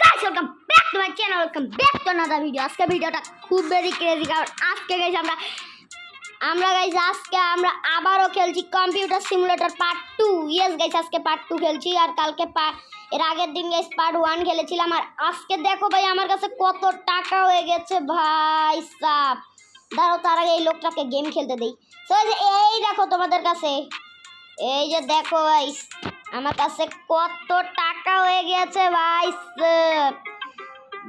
Guys welcome back to my channel welcome back to another video আজকে ভিডিওটা খুব বেশি ক্রেজি কারণ আজকে গাইস আমরা আমরা গাইস আজকে আমরা আবারও খেলছি computer simulator part two yes guys আজকে পার্ট টু খেলছি আর কালকে এর আগের দিন গাইস পার্ট ওয়ান খেলেছিলাম। আর আজকে দেখো ভাই, আমার কাছে কত টাকা হয়ে গেছে ভাই সাপ দাঁড়াও, তার আগে এই লোকটাকে গেম খেলতে দেই। তো এই দেখো তোমাদের কাছে। এই যে দেখো ভাই আমার কাছে কত টাকা হয়ে গেছে ভাই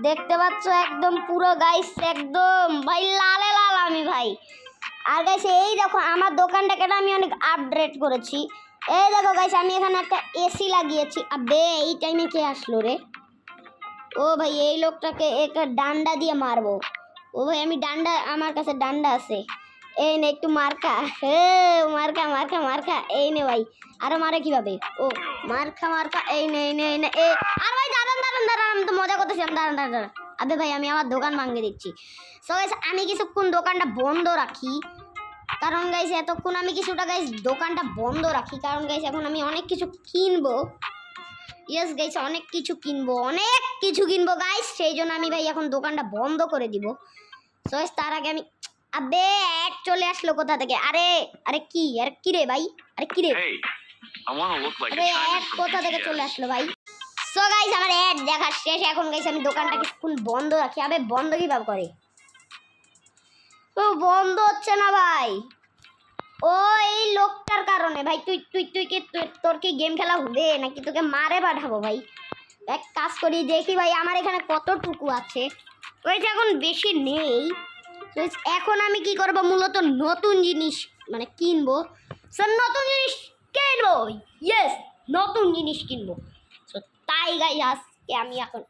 দেখতে পাচ্ছ একদম পুরো গাইস একদম। ভাই, লালে লাল আমি ভাই। আর গাইস এই দেখো, আমার দোকানটাকে আমি অনেক আপডেট করেছি। এই দেখো গাইস আমি এখানে একটা এসি লাগিয়েছি। আবে, এই টাইমে কে আসলো রে? ও ভাই, এই লোকটাকে একটা ডান্ডা দিয়ে মারবো। ও ভাই, আমি ডান্ডা, আমার কাছে ডান্ডা আছে। এই নে একটু মার্কা। হে, মার্কা মার্কা মার্কা, এই নে ভাই। আরে মারে কীভাবে? ও, মার্কা মার্কা, এই নে এই নে এই নে, এ। আর ভাই, দাঁড়ান দাঁড়ান দাঁড়ান, আমি তো মজা করতেছিলাম দাঁড়ান দাঁড়ান দাঁড়ান। আবে ভাই, আমি আমার দোকান ভাঙিয়ে দিচ্ছি। সো গাইস আমি কিছুক্ষণ দোকানটা বন্ধ রাখি। কারণ গাইস এতক্ষণ আমি কিছুটা গাইস দোকানটা বন্ধ রাখি। কারণ গাইস এখন আমি অনেক কিছু কিনবো। ইয়েস গাইস অনেক কিছু কিনবো, অনেক কিছু কিনবো গাইস সেই জন্য আমি ভাই, এখন দোকানটা বন্ধ করে দিব। সো তার আগে আমি আবে অ্যাড চলে আসলো কোথা থেকে? আরে আরে কি? আরে কি রে ভাই? আরে কি রে? আরে অ্যাড কোথা থেকে চলে আসলো ভাই? সো গাইস আমার অ্যাড দেখা শেষ। এখন গাইস আমি দোকানটাকে কিছুক্ষণ বন্ধ রাখি? আবে বন্ধ কীভাবে করে? ও বন্ধ হচ্ছে না ভাই। ও এই লোকটার কারণে। ভাই তুই তুই তুই কি তোর কি গেম খেলা হবে? নাকি তোকে মারে পাঠাবো ভাই? এক কাজ করি দেখি ভাই আমার এখানে কতটুকু আছে? ওই যে এখন বেশি নেই। এখন আমি কি করব? মূলত নতুন জিনিস মানে কিনবো। সো নতুন জিনিস কিনবো ইয়েস নতুন জিনিস কিনবো। তো তাই গাই আজকে আমি এখন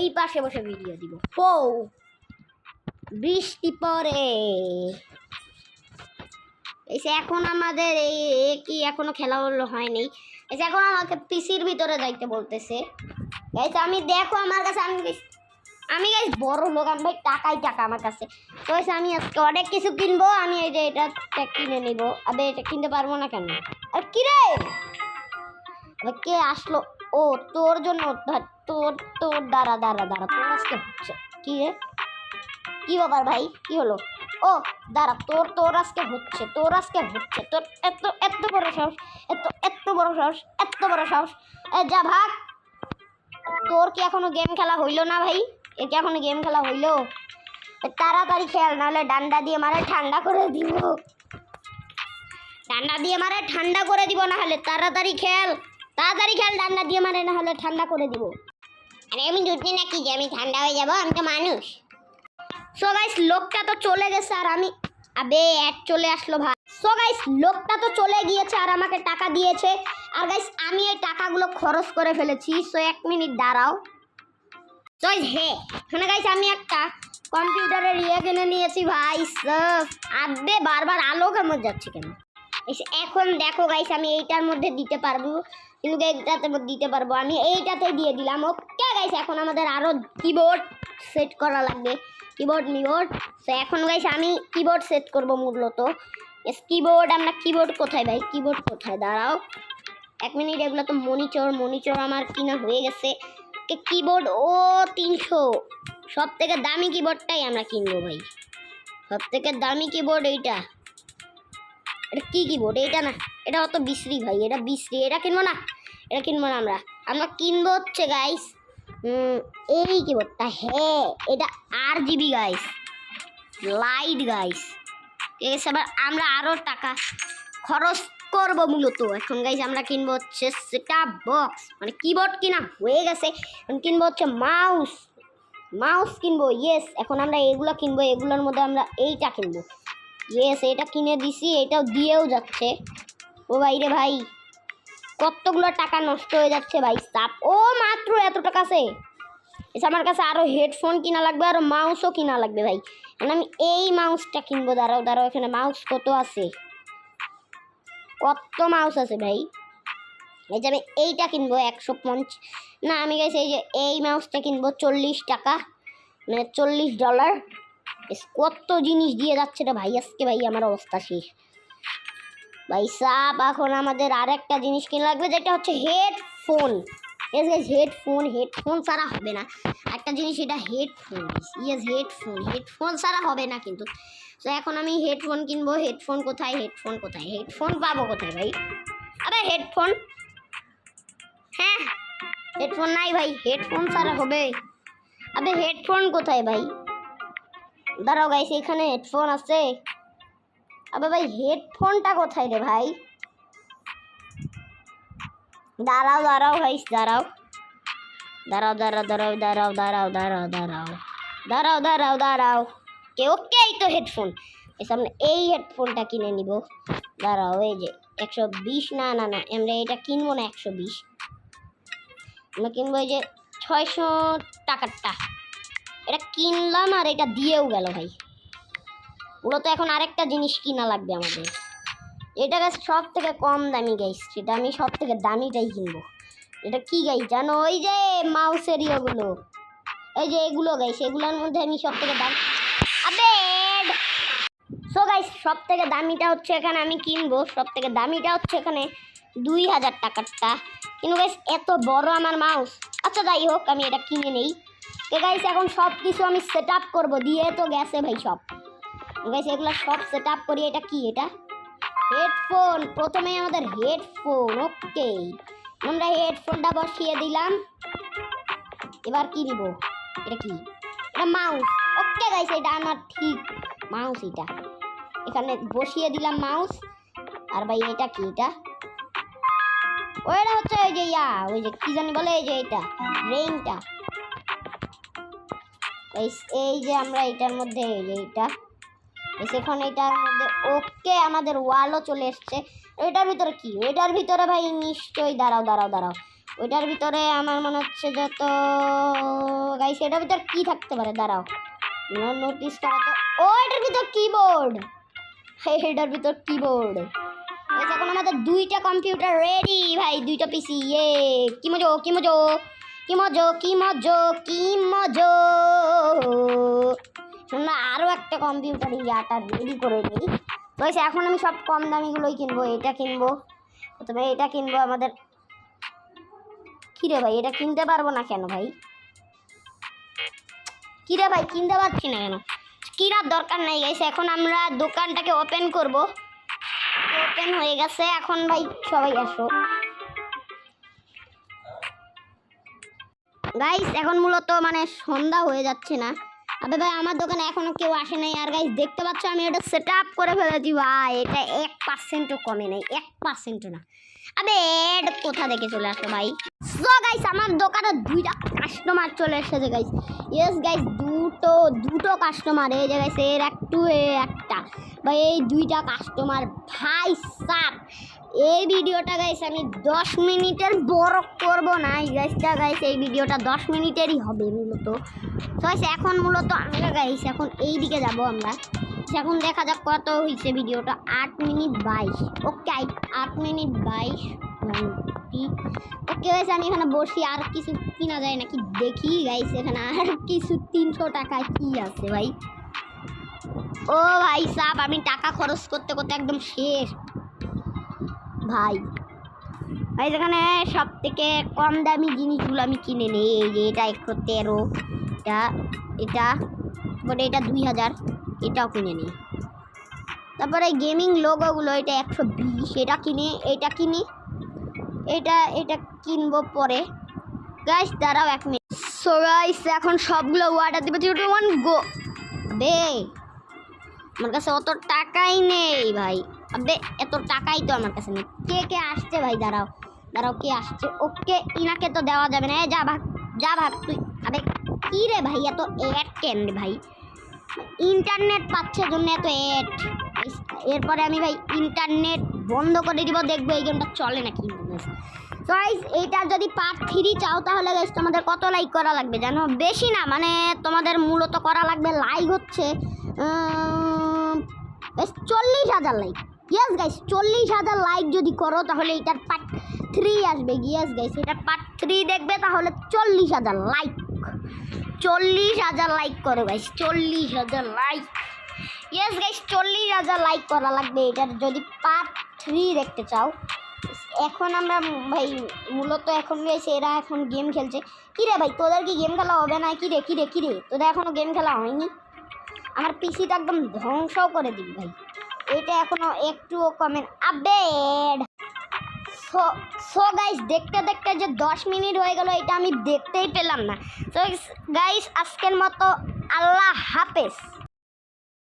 এই পাশে বসে ভিডিও দিব। ও বৃষ্টি পরে যে এখন আমাদের এই কি এখনও খেলা হলো হয়নি। যে এখন আমাকে পিসির ভিতরে যাইতে বলতেছে। আমি দেখো, আমার কাছে আমি আমি গাইস বড় লোক আমি ভাই টাকাই টাকা আমার কাছে। তো আমি আজকে অনেক কিছু কিনবো, আমি এই যে এটা কিনে নিব। আবে, এটা কিনতে পারব না কেন? আর কি রে? কে আসলো? ও, তোর জন্য তোর তোর, দাঁড়া দাঁড়া দাঁড়া, তোর আজকে হচ্ছে কি রে? কি ব্যাপার ভাই? কি হলো? ও, দাঁড়া, তোর তোর আজকে হচ্ছে, তোর আজকে হচ্ছে, তোর এত এত বড় সাহস, এত এত বড় সাহস, এত বড় সাহস। এ, যা ভাগ। তোর কি এখনও গেম খেলা হইল না ভাই? কি এখনও গেম খেলা হইল। তাড়াতাড়ি খেল, নাহলে ডান্ডা দিয়ে মারে ঠান্ডা করে দিব। ডান্ডা দিয়ে মারে ঠান্ডা করে দিব না হলে তাড়াতাড়ি খেল। তাড়াতাড়ি খেল, ডান্ডা দিয়ে মারে না হলে ঠান্ডা করে দিব। আরে, আমি দুটি নাকি যে আমি ঠান্ডা হয়ে যাব, আমি তো মানুষ। সো গাইস লোকটা তো চলে গেছে আর আমি আবে অ্যাড চলে আসলো ভাই। সো গাইস লোকটা তো চলে গিয়েছে আর আমাকে টাকা দিয়েছে। আর গাইস আমি এই টাকাগুলো খরচ করে ফেলেছি। সো এক মিনিট দাঁড়াও। তো হে এখানে গাইস আমি একটা কম্পিউটারের ইয়ে কিনে নিয়েছি ভাই সব আবে বারবার আলো কেমন যাচ্ছে কেন? এখন দেখো গাইস আমি এইটার মধ্যে দিতে পারব, কিন্তু এইটাতে দিতে পারব। আমি এইটাতে দিয়ে দিলাম, ওকে গাইস এখন আমাদের আরও কিবোর্ড সেট করা লাগবে। কিবোর্ড মিবোর্ড সো এখন গাইস আমি কিবোর্ড সেট করব মূলত। কিবোর্ড আমরা কিবোর্ড কোথায় ভাই? কিবোর্ড কোথায়? দাঁড়াও। এক মিনিট, এগুলো তো মনিটর মনিটর আমার কিনা হয়ে গেছে। কিবোর্ড ও তিনশো। সব থেকে দামি কিবোর্ডটাই আমরা কিনবো ভাই। সব থেকে দামি কিবোর্ড এইটা। এটা কী কিবোর্ড এটা না, এটা অত বিশ্রি ভাই, এটা বিশ্রি। এটা কিনবো না, এটা কিনবো না আমরা। আমরা কিনবো হচ্ছে গাইস এই কিবোর্ডটা হ্যাঁ এটা R G B guys light guys আছে এবার আমরা আরও টাকা খরচ করব মূলত। এখন গাইস আমরা কিনবো হচ্ছে সেটা বক্স মানে কিবোর্ড কিনা, হয়ে গেছে। এখন কিনবো হচ্ছে মাউস মাউস কিনবো ইয়েস এখন আমরা এগুলো কিনবো, এগুলোর মধ্যে আমরা এইটা কিনবো। ইয়েস এটা কিনে দিছি, এটাও দিয়েও যাচ্ছে। ও ভাই রে ভাই, কতগুলো টাকা নষ্ট হয়ে যাচ্ছে ভাই, সাপ। ও মাত্র এত টাকা আছে। এসে আমার কাছে আরও হেডফোন কিনা লাগবে আরও মাউসও কিনা লাগবে ভাই। এখন আমি এই মাউসটা কিনবো, দাঁড়াও দাঁড়াও, এখানে মাউস কত আছে? কত মাউস আছে ভাই? এই যে আমি এইটা কিনবো, একশো পঞ্চ না, আমি গেছি এই যে এই মাউসটা কিনবো, চল্লিশ টাকা। মানে চল্লিশ ডলার কত জিনিস দিয়ে যাচ্ছে রে ভাই? আজকে ভাই আমার অবস্থা শেষ ভাই, সাপ, এখন আমাদের আর একটা জিনিস কিনে লাগবে, যেটা হচ্ছে headphone yes guys headphone headphone ছাড়া হবে না। একটা জিনিস, এটা হেডফোন ইয়েস হেডফোন হেডফোন ছাড়া হবে না কিন্তু। তো এখন আমি হেডফোন কিনবো। হেডফোন কোথায়? হেডফোন কোথায়? হেডফোন পাবো কোথায় ভাই? আরে হেডফোন হ্যাঁ হেডফোন নাই ভাই। হেডফোন ছাড়া হবে। আবে হেডফোন কোথায় ভাই? দাঁড়াও গাইস এখানে হেডফোন আছে। আবে ভাই হেডফোনটা কোথায় রে ভাই? দাঁড়াও দাঁড়াও গাইস দাঁড়াও। দাঁড়াও দাঁড়াও দাঁড়াও দাঁড়াও দাঁড়াও দাঁড়াও দাঁড়াও। দাঁড়াও দাঁড়াও দাঁড়াও। কে? ওকে এই তো হেডফোন এই সামনে এই হেডফোনটা কিনে নিব। দাঁড়াও, এই যে একশো বিশ। না না না, আমরা এটা কিনবো না একশো বিশ। আমরা কিনবো এই যে ছয়শো টাকারটা। এটা কিনলাম আর এটা দিয়েও গেল ভাই। মূলত এখন আরেকটা জিনিস কিনা লাগবে আমাদের। এটা গাছ সব থেকে কম দামি গাইস সেটা আমি সব থেকে দামিটাই কিনবো। এটা কি গাইস জানো? ওই যে মাউসের ইয়েগুলো। এই যে এগুলো গাইস এগুলোর মধ্যে আমি সব থেকে দাম সো গাইস সব থেকে দামিটা হচ্ছে এখানে আমি কিনবো। সব থেকে দামিটা হচ্ছে এখানে দুই হাজার টাকারটা। কিন্তু গাইস এত বড় আমার মাউস আচ্ছা যাই হোক, আমি এটা কিনে নেই। তো গাইস এখন সব কিছু আমি সেট আপ করব। দিয়ে তো গেছে ভাই সব। গাইস এগুলো সব সেট আপ করি। এটা কি এটা? হেডফোন প্রথমে আমাদের হেডফোন ওকে আমরা হেডফোনটা বসিয়ে দিলাম। এবার কি নিব এটা কি? এটা মাউস ওকে গাইস, এটা আমার ঠিক মাউস এটা। এখানে বসিয়ে দিলাম মাউস আর ভাই, এটা কি এটা? ওইটা হচ্ছে ওই যে ইয়া, ওই যে কি জানি বলে, এই যে এটা রেইনটা এই যে আমরা এটার মধ্যে, এই যে এটা। এখন এটার মধ্যে, ওকে, আমাদের ওয়ালও চলে এসছে। ওইটার ভিতরে কি? ওইটার ভিতরে ভাই, নিশ্চয়ই দাঁড়াও দাঁড়াও দাঁড়াও। ওইটার ভিতরে আমার মনে হচ্ছে যত, গাইস, এটার ভিতরে কি থাকতে পারে? দাঁড়াও। নোটিস করা ও, এটার ভিতর কিবোর্ড এটার ভিতর কিবোর্ড এখন আমাদের দুইটা কম্পিউটার রেডি ভাই, দুইটা পিসি ইয়ে কি মজো কি মজো কি মজো কি মজো কি মজো শুনলাম আরও একটা কম্পিউটার ইয়াটা রেডি করে নিই। তো এখন আমি সব কম দামিগুলোই কিনবো, এটা কিনবো। প্রথমে এটা কিনবো আমাদের কিরে ভাই, এটা কিনতে পারব না কেন ভাই? কিরে ভাই কিনতে পারছি না কেন? কিনার দরকার নাই গেছে এখন আমরা দোকানটাকে ওপেন করব। ওপেন হয়ে গেছে, এখন ভাই সবাই আসো। গাইস, এখন মূলত মানে সন্ধ্যা হয়ে যাচ্ছে না। আবে ভাই, আমার দোকানে এখনও কেউ আসে নাই। আর গাইস, দেখতে পাচ্ছ আমি ওটা সেট আপ করে ফেলেছি। ভাই, এটা পার্সেন্টও কমে নেই, এক পার্সেন্টও না। আবে, এটা কোথা থেকে চলে আসলো ভাই? সো গাইস আমার দোকানে দুইটা কাস্টমার চলে এসেছে গাইস ইয়েস গাইস দুটো দুটো কাস্টমার এই যে গাইস এর একটু একটা। ভাই, এই দুইটা কাস্টমার ভাই সাপ এই ভিডিওটা গাইস আমি দশ মিনিটের বড় করব না, এই গাইসটা গাইস এই ভিডিওটা দশ মিনিটেরই হবে মূলত। তো এখন মূলত আমরা গাইস এখন এই দিকে যাব আমরা। এখন দেখা যাক কত হয়েছে ভিডিওটা। আট মিনিট বাইশ। ওকে, আট মিনিট বাইশ ওকে আমি এখানে বসি, আর কিছু কিনা যায় নাকি? দেখি গাইস, এখানে আর কিছু তিনশো টাকায় কি আছে ভাই? ও ভাই, সাপ, আমি টাকা খরচ করতে করতে একদম শেষ। ভাই ভাই যেখানে সব থেকে কম দামি জিনিসগুলো আমি কিনে নিই। এই যে, এটা একশো তেরো, এটা এটা তারপরে এটা দুই হাজার। এটাও কিনে নিই তারপরে গেমিং লোগোগুলো এটা একশো বিশ, এটা কিনি এটা কিনি, এটা এটা কিনবো পরে। গাইস দাঁড়াও এক মিনিট সো গাইস এখন সবগুলো ওয়াটার দিবে জিরো ওয়ান গো বে, আমার কাছে অত টাকাই নেই ভাই। আবে এত টাকাই তো আমার কাছে নেই। কে কে আসছে ভাই, দাঁড়াও। দাঁড়াও, কে আসছে? ওকে, ইনাকে তো দেওয়া যাবে না। যা ভাগ যা ভাগ তুই, আবে, কী রে ভাই, এত এড কেন রে ভাই? ইন্টারনেট পাচ্ছে জন্য এত এড এরপরে আমি ভাই ইন্টারনেট বন্ধ করে দিব, দেখব এই গেমটা চলে নাকি তো গাইস এইটার যদি পার্ট থ্রি চাও তাহলে গাইস তোমাদের কত লাইক করা লাগবে জানো? বেশি না মানে তোমাদের মূলত করা লাগবে লাইক হচ্ছে চল্লিশ হাজার লাইক ইয়েস গাইস চল্লিশ হাজার লাইক যদি করো তাহলে এটার পার্ট থ্রি আসবে। ইয়েস গাইস এটার পার্ট থ্রি দেখবে তাহলে চল্লিশ হাজার লাইক চল্লিশ হাজার লাইক করো গাইস চল্লিশ হাজার লাইক ইয়েস গাইস চল্লিশ হাজার লাইক করা লাগবে এটার যদি পার্ট থ্রি দেখতে চাও। এখন আমরা ভাই, মূলত এখন গেছে এরা এখন গেম খেলছে। কি রে ভাই, তোদের কি গেম খেলা হবে না? কি রে কী রে কী রে তোদের এখনও গেম খেলা হয়নি? আমার পিসিটা একদম ধ্বংসও করে দিবি ভাই। এটা এখনও একটুও কমেন আপডেট সো গাইস দেখতে দেখতে যে দশ মিনিট হয়ে গেল, এটা আমি দেখতেই পেলাম না। তো গাইস আজকের মতো আল্লাহ হাফেজ।